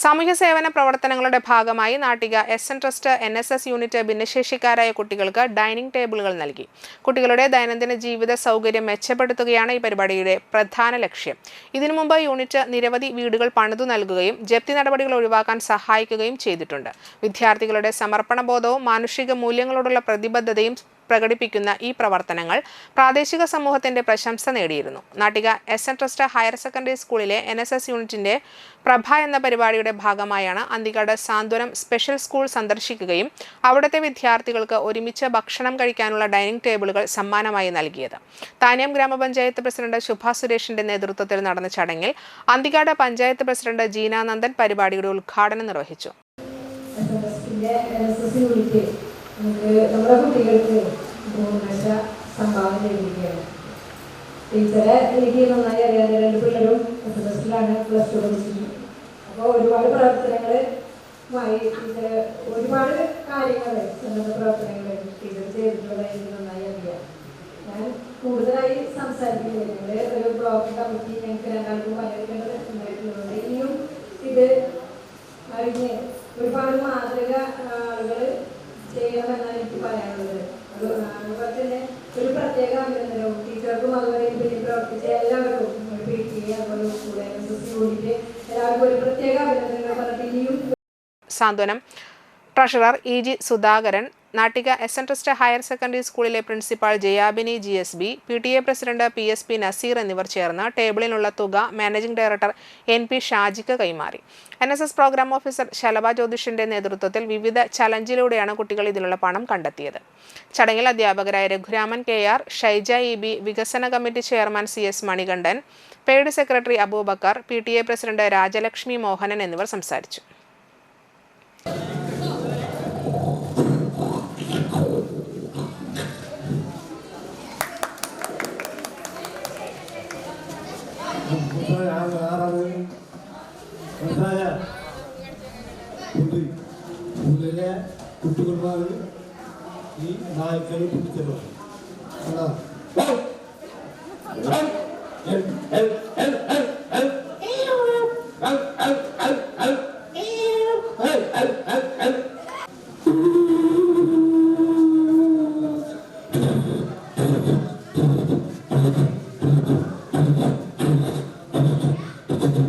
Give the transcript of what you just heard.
സാമൂഹ്യ സേവന പ്രവർത്തനങ്ങളുടെ ഭാഗമായി Nattika S N trust N S S unit ഭിന്നശേഷിക്കാരായ കുട്ടികൾക്ക് ഡൈനിങ് ടേബിളുകൾ നൽകി. കുട്ടികളുടെ ദൈനംദിന ജീവിത സൗകര്യം മെച്ചപ്പെടുത്തുകയാണ് ഈ പരിപാടിയുടെ പ്രധാന ലക്ഷ്യം. ഇതിനു മുമ്പ് യൂണിറ്റ് നിരവധി വീടുകൾ പണിതു നൽകുകയും ജപ്തി നടപടികൾ ഒഴിവാക്കാൻ സഹായിക്കുകയും ചെയ്തിട്ടുണ്ട്. വിദ്യാർത്ഥികളുടെ സമർപ്പണ ബോധവും മാനുഷിക മൂല്യങ്ങളോടുള്ള പ്രതിബദ്ധതയും പ്രകടിപ്പിക്കുന്ന ഈ പ്രവർത്തനങ്ങൾ പ്രാദേശിക സമൂഹത്തിന്റെ പ്രശംസ നേടിയിരുന്നു. Nattika S N trust higher secondary സ്കൂളിലെ എൻ എസ് എസ് യൂണിറ്റിന്റെ പ്രഭ എന്ന പരിപാടിയുടെ ഭാഗമായാണ് അന്തിക്കാട് സാന്ത്വനം സ്പെഷ്യൽ സ്കൂൾ സന്ദർശിക്കുകയും അവിടുത്തെ വിദ്യാർത്ഥികൾക്ക് ഒരുമിച്ച് ഭക്ഷണം കഴിക്കാനുള്ള ഡൈനിങ് ടേബിളുകൾ സമ്മാനമായി നൽകിയത്. താനിയം ഗ്രാമപഞ്ചായത്ത് പ്രസിഡന്റ് ശുഭ സുരേഷിന്റെ നേതൃത്വത്തിൽ നടന്ന ചടങ്ങിൽ അന്തിക്കാട് പഞ്ചായത്ത് പ്രസിഡന്റ് ജീനാനന്ദൻ പരിപാടിയുടെ ഉദ്ഘാടനം നിർവഹിച്ചു. നമ്മുടെ കുട്ടികൾക്ക് ലക്ഷ സംഭാവന ചെയ്തിരിക്കുകയാണ്. ടീച്ചറെ എനിക്ക് നന്നായി അറിയാവുന്ന രണ്ട് പിള്ളേരും എസ് എസ് എസിലാണ് പ്ലസ് ടു പഠിച്ചത് അപ്പോൾ ഒരുപാട് പ്രവർത്തനങ്ങളുമായി ടീച്ചറെ ഒരുപാട് കാര്യങ്ങൾ സന്നദ്ധ പ്രവർത്തനങ്ങൾ ടീച്ചർ ചെയ്തിട്ടുള്ളത് എനിക്ക് നന്നായി അറിയാം ഞാൻ കൂടുതലായി സംസാരിക്കുന്നത് ഒരു ബ്ലോക്ക് കമ്മിറ്റി ഞങ്ങൾക്ക് രണ്ടാൾക്കും പങ്കെടുക്കേണ്ടത് ഉണ്ടായിട്ടുള്ളതുകൊണ്ട് ഇനിയും ഇത് അറിഞ്ഞ് ഒരുപാട് മാതൃക ആളുകൾ ചെയ്യണമെന്നാണ് എനിക്ക് പറയാനുള്ളത്. അത് ഒരു പ്രത്യേക അഭിനന്ദനവും. ടീച്ചർക്കും അതുപോലെ ഇതിൽ പ്രവർത്തിച്ച എല്ലാവർക്കും പി ടി അതുപോലെ എസ് യൂണിറ്റ് എല്ലാവർക്കും ഒരു പ്രത്യേക അഭിനന്ദനങ്ങൾ പറഞ്ഞിട്ട് ഇനിയും സാന്ത്വനം. Treasurer E G Sudhakaran Nattika S N trust higher secondary സ്കൂളിലെ principal Jayabini G S B P T A president P S P Naseer എന്നിവർ ചേർന്ന് ടേബിളിനുള്ള തുക മാനേജിംഗ് ഡയറക്ടർ എൻ പി ഷാജിക്ക് കൈമാറി. N S S programme officer Shalabha ജ്യോതിഷിന്റെ നേതൃത്വത്തിൽ വിവിധ ചലഞ്ചിലൂടെയാണ് കുട്ടികൾ ഇതിനുള്ള പണം കണ്ടെത്തിയത്. ചടങ്ങിൽ അധ്യാപകരായ Raghuraman K R Shyja E B വികസന committee chairman C S Manikandan paid secretary Abubakar P T A president Rajalakshmi Mohanan എന്നിവർ സംസാരിച്ചു. അതുപോലെ കുട്ടികളുമാർ ഈ നായ്ക്കളെ പിടിച്ചത്